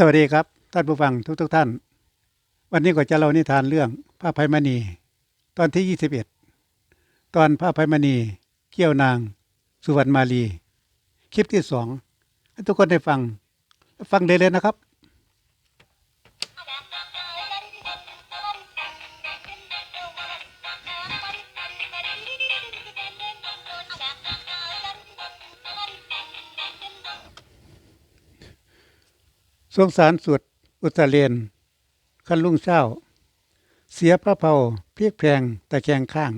สวัสดีครับ ท่านผู้ฟังทุกทท่าน วันนี้ก็จะเล่านิทานเรื่องพระภัยมณี ตอนที่ 21 ตอนพระภัยมณีเกี่ยวนาง สุวรรณมาลี คลิปที่สองให้ทุกคนได้ฟัง ฟังได้เลยนะครับ สงสารสุดอุตรเลนคันลุงเช้า เสียพระเผาเพียกแพงแต่แขงข้าง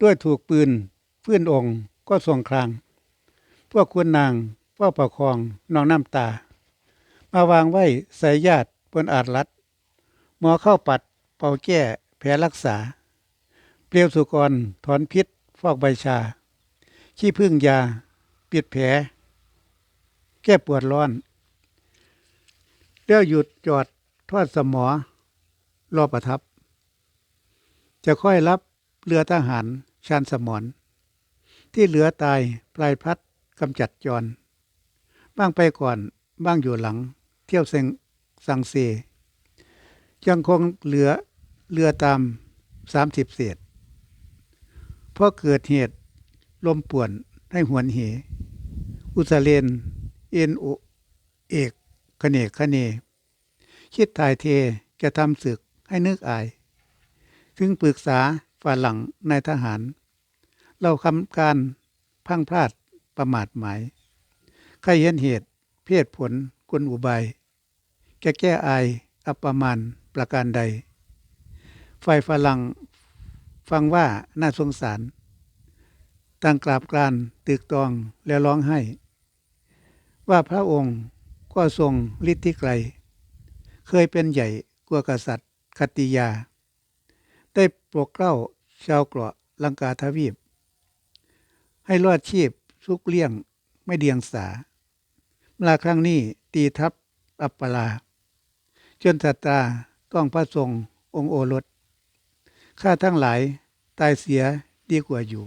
ด้วยถูกปืนฟื้นองค์ก็ทรงคราง พวกคุณนางเฝ้าประคองน้องน้ำตา มาวางไว้ใส่ญาติบนอาจรัดหมอเข้าปัดเป่าแก้แผลรักษา เปลียวสุกรถอนพิษ ฟอกใบชา ขี้พึ่งยา ปิดแผล แก้ปวดร้อน เลี้ยวหยุดจอดทอดสมอ รอประทับ จะค่อยรับเรือทหารชานสมอนที่เหลือตายปลายพัดกำจัดจร บ้างไปก่อน บ้างอยู่หลัง เที่ยวเซงสังเซยังคงเหลือเรือตามสามสิบเศษเพราะเกิดเหตุลมป่วนให้หวนเห อุสเลน เอ็นโอเอก คเนกคเน คิดถ่ายเทจะทำศึกให้นึกอาย ถึงปรึกษาฝ่าหลังนายทหาร เราคำการพังพลาดประมาทหมาย ใครเห็นเหตุ เพศผลกลอุบายแก้แก้อายอัปประมาณประการใด ฝ่ายฝรั่งฟังว่าน่าสงสารตั้งกราบกรานตึกตองแล้วร้องไห้ ว่าพระองค์ ก็ทรงฤทธิไกล เคยเป็นใหญ่กว่ากษัตริย์คติยา ได้ปกเกล้าชาวเกราะลังกาทวีป ให้รอดชีพสุกเลี่ยงไม่เดียงสาเวลาครั้งนี้ตีทัพอัปปลา จนสัตราต้องพระทรงองค์โอรสข้าทั้งหลายตายเสียดีกว่าอยู่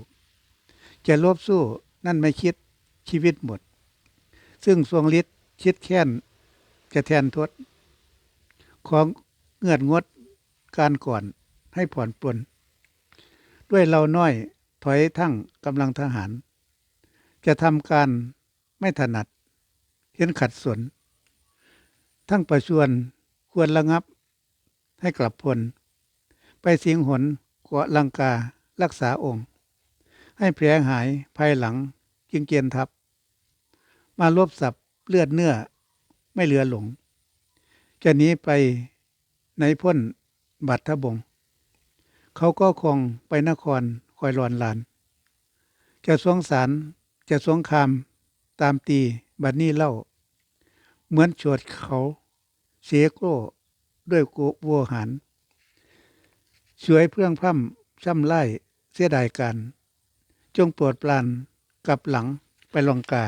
จะลบสู้นั่นไม่คิดชีวิตหมด ซึ่งทรงฤทธิ์ คิดแค้นจะแทนทดของเงื่อดงดการก่อนให้ผ่อนปลนด้วยเราน้อยถอยทั้งกำลังทหาร จะทำการไม่ถนัด เห็นขัดสน ทั้งประชวนควรระงับให้กลับพล ไปสิงหนเกาะลังการักษาองค์ ให้แผลหายภายหลังจึงเกียนทับ มาลบสับ เลือดเนื้อ ไม่เหลือหลง จะหนีไปในพ้นบัตรทบง เขาก็คงไปนครคอยรอนลาน จะสวงสารจะสวงคามตามตีบัดนี้เล่า เหมือนโฉดเขาเสียโกรด้วยโกวัวหันสวยเพื่องพร่ำช่ำไล่เสียดายกัน จงโปรดปรานกลับหลังไปลองกา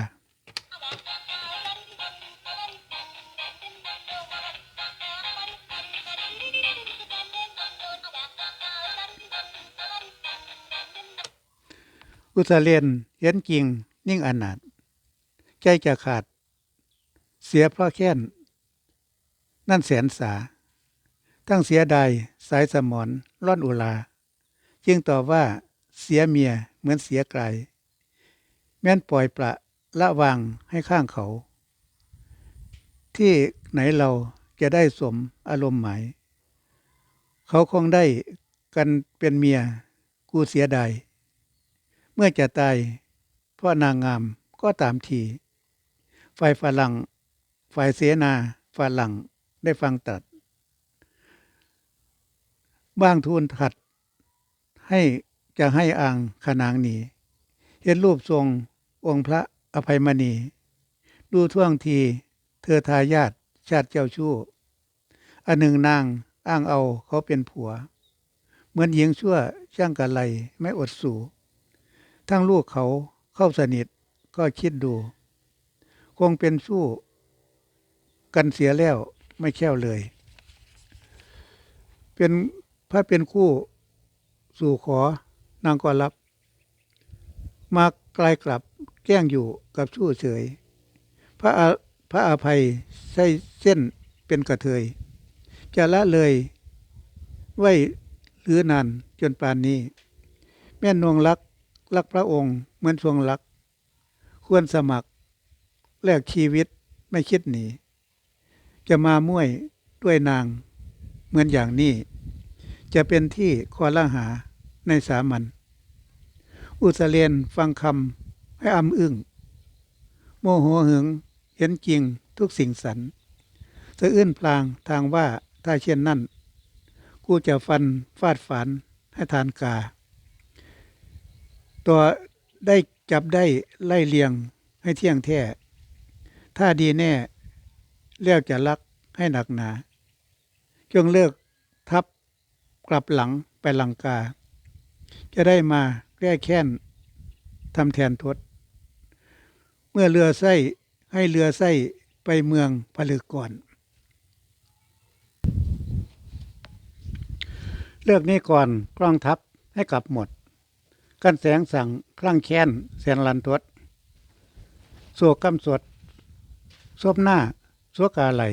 อุตเลียนเห็นจริงนิ่งอนาถใจจะขาด เสียเพราะแค้น นั่นแสนสา ทั้งเสียดายสายสมอนร่อนอุลา จึงตอบว่าเสียเมียเหมือนเสียไกล แม้นปล่อยประละวางให้ข้างเขา ที่ไหนเราจะได้สมอารมณ์หมาย เขาคงได้กันเป็นเมียกูเสียดาย เมื่อจะตายพราะนางงามก็ตามทีฝ่ายฝรั่งฝ่ายเสนาฝรั่งได้ฟังตัด บ้างทูลถัด ให้จะให้อ่างขนางหนีเห็นรูปทรงองค์พระอภัยมณี ดูท่วงทีเธอทายาทชาติเจ้าชู้ อันหนึ่งนางอ้างเอาเขาเป็นผัว เหมือนหญิงชั่วช่างกะไลไม่อดสู่ ทั้งลูกเขาเข้าสนิทก็คิดดู คงเป็นสู้กันเสียแล้วไม่แค่วเลย เป็นพระเป็นคู่สู่ขอนางก็รับ มาไกลกลับแกล้งอยู่กับชู้เฉย พระอาพระอภัยใช้เส้นเป็นกระเทย จะละเลยไว้หรือนานจนปานนี้ แม่นวงรัก รักพระองค์เหมือนทรงรัก ควรสมัคร แลกชีวิตไม่คิดหนี จะมาม่วยด้วยนาง เหมือนอย่างนี้ จะเป็นที่คอละหาในสามัญอุสเลนฟังคำให้อำอึ้ง โมโหหึงเห็นจริงทุกสิ่งสันสะอื้นพลางทางว่าถ้าเช่นนั้น กูจะฟันฟาดฝันให้ทานกา ตัวได้จับได้ไล่เลียงให้เที่ยงแท้ ถ้าดีแน่เลี้ยวจะรักให้หนักหนาจงเลิกทับกลับหลังไปลังกา จะได้มาแก้แค้นทำแทนทศเมื่อเรือไส้ให้เรือไส้ไปเมืองผลึกก่อน เลือกนี้ก่อนกล้องทัพให้กลับหมด กันแสงสั่งคลั่งแค้นแสนลันทดโศกกำสวดซบหน้าสวกาไหล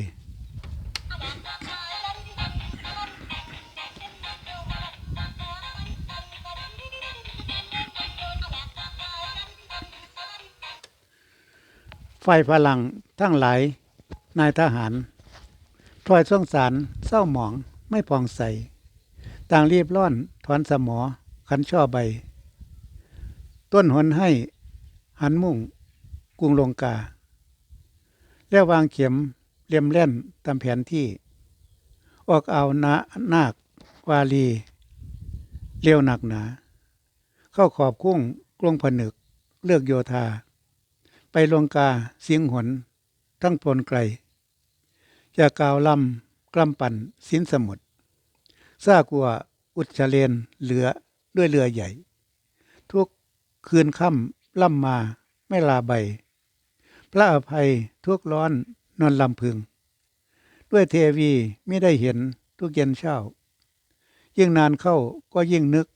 ไฟพลังทั้งหลาย นายทหารถอยสงสารเศร้าหมองไม่พองใส ต่างรีบร้อนถอนสมอขันช่อใบ ต้นหนให้ หันมุ่งกรุงลงกา แล้ววางเข็มเลียมเล่นตามแผนที่ ออกเอานานาควาลีเลี้ยวหนักหนา เข้าขอบคุ้งกรุงผนึก เลือกโยธา ไปลงกาเสียงหน ทั้งพลไกลจะกาวลำกล้ำปั่นสินสมุทรซากลัวอุจเฉเลนเหลือด้วยเรือใหญ่ ทุก คืนค่ำล่ำมาไม่ลาใบ พระอภัยทุกร้อนนอนลำพึง ด้วยเทวีไม่ได้เห็นทุกเย็นเช้า ยิ่งนานเข้าก็ยิ่งนึก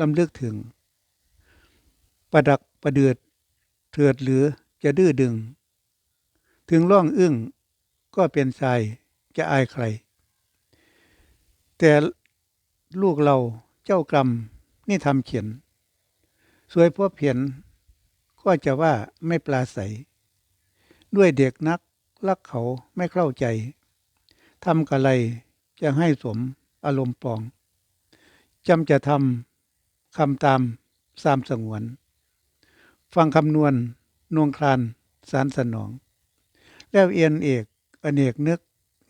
ลำลึกถึง ประดักประเดือดเถิดหรือจะดื้อดึง ถึงร่องอึ้งก็เป็นชายจะอายใคร แต่ลูกเราเจ้ากรรมนี่ทำเขียน สวยพบเห็น ก็จะว่าไม่ปลาใส ด้วยเด็กนักรักเขาไม่เข้าใจทำกะไรจะให้สมอารมณ์ปองจำจะทำคำตามสามสงวน ฟังคำนวณนวงคลานสารสนอง แล้วเอียนเอกอเนกนึก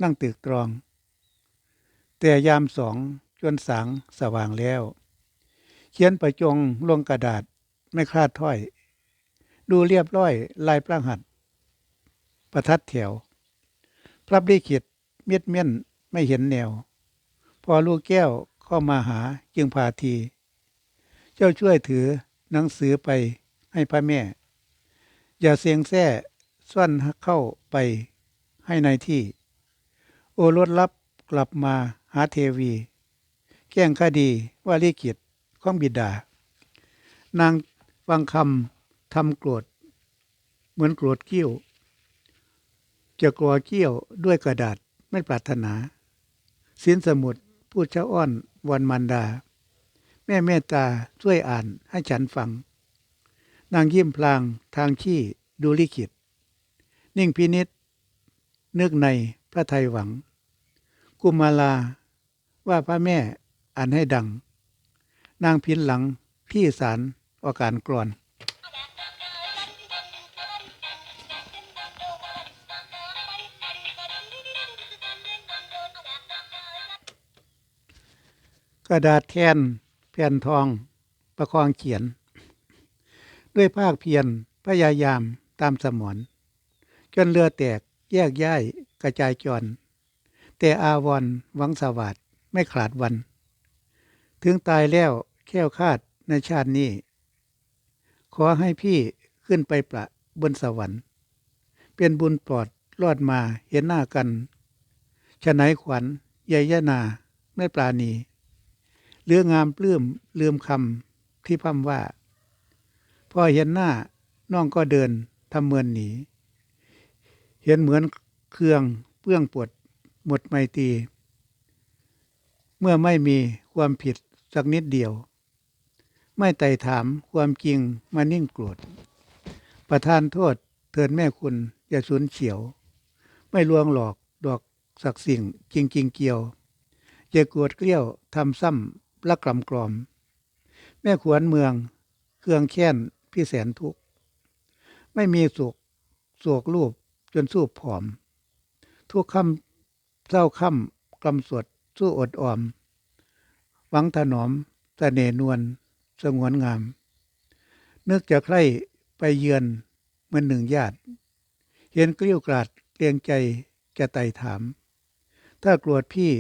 นั่งตึกตรอง แต่ยามสองจนสางสว่างแล้ว เขียนประจงลงกระดาษ ไม่คลาดถ้อย ดูเรียบร้อย ลายประหัด ประทัดแถวพระลิขิตเมียดเมียนไม่เห็นแนว พอลูกแก้วเข้ามาหาจึงพาที เจ้าช่วยถือหนังสือไปให้พระแม่ อย่าเสียงแซ่ซ่อนเข้าไปให้ในที่ โอรสรับกลับมาหาเทวี แก้งคดีว่าลิขิตของบิดา นาง ฟังคำทำโกรธ เหมือนโกรธเกี้ยว จะกลัวเกี้ยวด้วยกระดาษไม่ปรารถนาสินสมุดพูดเช้าอ้อนวันมันดา แม่เมตตาช่วยอ่านให้ฉันฟัง นางยิ้มพลางทางขี้ดูลิขิต นิ่งพินิษนึกในพระไทยหวัง กุมาลาว่าพระแม่อ่านให้ดัง นางพินหลังพี่สาร อาการกรอน กระดาษแทนแผ่นทองประคองเขียน ด้วยภาคเพียรพยายามตามสมอนจนเรือแตกแยกย้ายกระจายจร แต่อาวรหวังสวัสดไม่ขาดวัน ถึงตายแล้วแค้วคาดในชาตินี้ ขอให้พี่ขึ้นไปประบนสวรรค์ เป็นบุญปลอดรอดมาเห็นหน้ากันฉะไหนขวัญใยยนาไม่ปราณีเรืองามปลื้มลืมคำที่พั่มว่า พอเห็นหน้าน้องก็เดินทำเมินหนี เห็นเหมือนเครื่องเปื้องปวดหมดไมตี เมื่อไม่มีความผิดสักนิดเดียว ไม่ไต่ถามความจริงมานิ่งโกรธ ประทานโทษเถิดแม่คุณ อย่าสูญเฉียว ไม่ลวงหลอกดอกสักสิ่งจริงจริงเกี่ยวอย่ากวดเกลี้ยวทำซ้ำละกลำกลอม แม่ขวนเมือง เครื่องแค้นพี่แสนทุกข์ ไม่มีสุขโศกรูปจนสู้ผอม ทุกคำเศร้าคำกำสวดสู้อดออม หวังถนอมเสน่ห์นวล สงวนงาม นึกจะใคร่ไปเยือนเหมือนหนึ่งญาติ เห็นเกลี้ยวกราดเกรียงใจจะไต่ถาม ถ้ากรวดพี่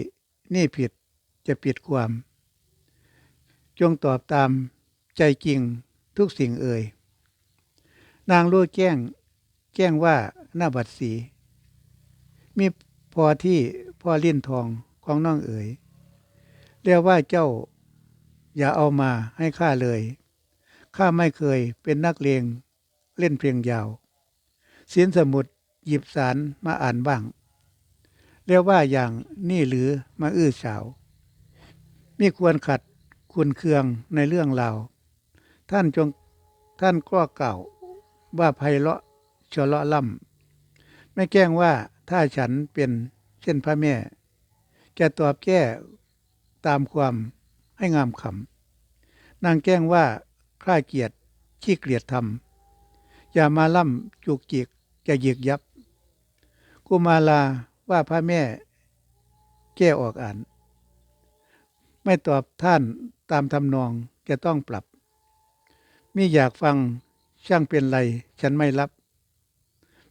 นี่ผิดจะปิดความ จงตอบตามใจจริงทุกสิ่งเอ่ย นางรู้แจ้ง แจ้งว่าหน้าบัดสี มีพอที่พ่อลิ้นทองของน้องเอ๋ยเรียกว่าเจ้า อย่าเอามาให้ข้าเลย ข้าไม่เคยเป็นนักเลงเล่นเพลงยาวสินสมุดหยิบสารมาอ่านบ้าง เรียกว่าอย่างนี่หรือมาอื้อฉาวมีควรขัดคุณเคืองในเรื่องเราท่านจงท่านก็เก่าว่าไพเราะชะเลาะล่ำไม่แกล้งว่าถ้าฉันเป็นเช่นพระแม่ จะตอบแก้ตามความ ให้งามคำนางแกล้งว่าข้าเกียรติขี้เกลียดทำอย่ามาล่ำจุกจิกจะหยิกยับ กุมาลาว่าพระแม่ แก้ออกอ่าน ไม่ตอบท่านตามทำนองจะต้องปรับ มิอยากฟังช่างเป็นไร ฉันไม่รับ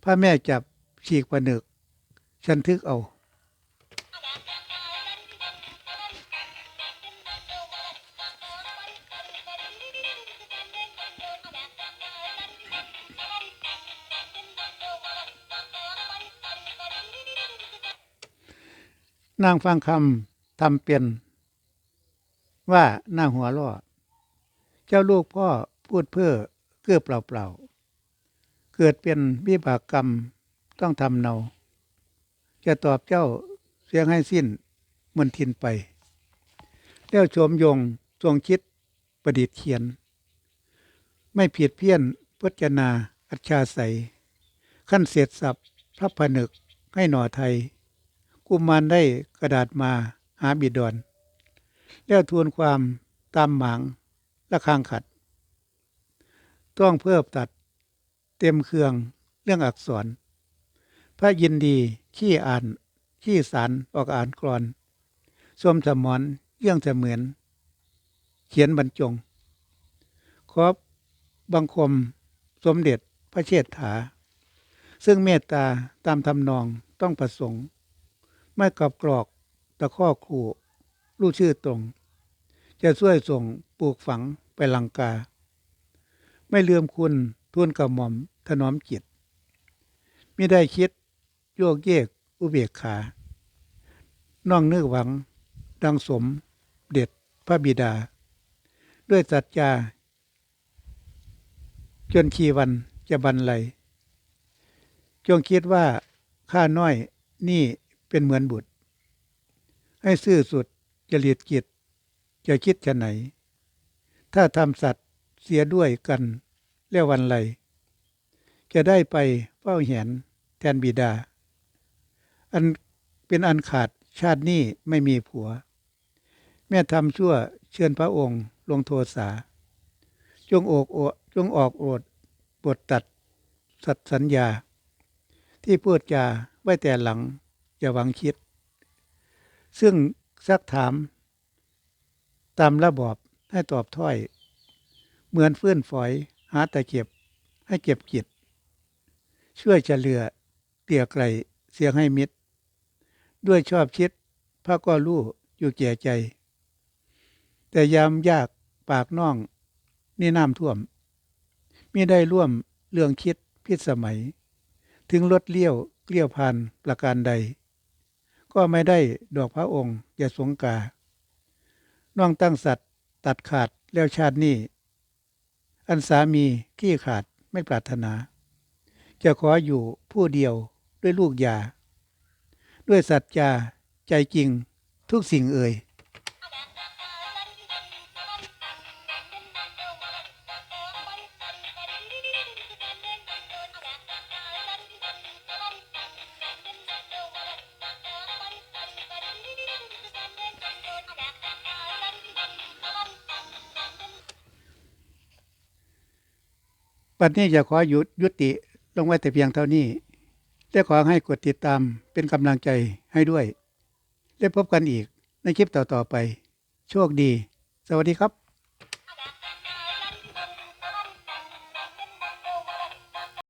พระแม่จับฉีกผนึก ฉันทึกเอา นางฟังคำทำเป็นว่าหน้าหัวล่อเจ้าลูกพ่อพูดเพื่อเกื้อเปล่าๆเกิดเป็นวิบากกรรมต้องทำเนา จะตอบเจ้าเสียงให้สิ้นมนทินไป แล้วโฉมยงทรงคิดประดิษฐ์เขียน ไม่ผิดเพี้ยนพจนาอัจฉาใสยขั้นเสร็จสับพระผนึกให้หน่อไทย กุมารได้กระดาษมาหาบิดอนแล้วทวนความตามหมางและคางขัด ต้องเพิ่มตัดเต็มเครื่องเรื่องอักษร พระยินดีขี้อ่านขี้สารออกอ่านกรอนสวมสมอนเยี่ยงเสมือน เขียนบรรจง ขอบบังคมสมเด็จพระเชษฐา ซึ่งเมตตาตามทำนองต้องประสงค์ ไม่กับกรอกตะข้อคู่รู้ชื่อตรง จะช่วยส่งปลูกฝังไปลังกา ไม่ลืมคุณทุนกระหม่อมถนอมจิตไม่ได้คิดโยกเยกอุเบกขา น้องนึกหวัง ดังสมเด็ดพระบิดา ด้วยสัจจา จนขีวันจะบันไลจงคิดว่าข้าน้อยนี่ เป็นเหมือนบุตร ให้ซื่อสุดจริตกิจจะคิดจะไหน ถ้าทำสัตว์เสียด้วยกันแล้ววันไรจะได้ไปเฝ้าเห็นแทนบิดา อันเป็นอันขาดชาตินี้ไม่มีผัว แม่ทำชั่วเชิญพระองค์ลงโทษาจงอกโอจงออกโอดบทตัดสัตสัญญา ที่พูดจาไว้แต่หลัง อย่าหวังคิด ซึ่งซักถาม ตามระบอบให้ตอบถ้อย เหมือนฟื้นฝอย หาแต่เก็บให้เก็บกิจช่วยจะเหลือเตี่ยไกลเสียงให้มิตรด้วยชอบคิดพระก็รู้อยู่แก่ใจ แต่ยามยากปากน้อง นี่น้ำท่วมมิได้ร่วมเรื่องคิดพิสมัย ถึงลดเลี้ยวเกลี้ยวพันประการใด ก็ไม่ได้ดอกพระองค์อย่าสงกา น้องตั้งสัตว์ตัดขาดแล้วชาตินี้ อันสามีขี้ขาดไม่ปรารถนา จะขออยู่ผู้เดียวด้วยลูกยา ด้วยสัจจาใจจริงทุกสิ่งเอ่ย ปัจนี้จะขอหยุดยุติลงไว้แต่เพียงเท่านี้ และขอให้กดติดตามเป็นกำลังใจให้ด้วย และพบกันอีกในคลิปต่อๆไป โชคดี สวัสดีครับ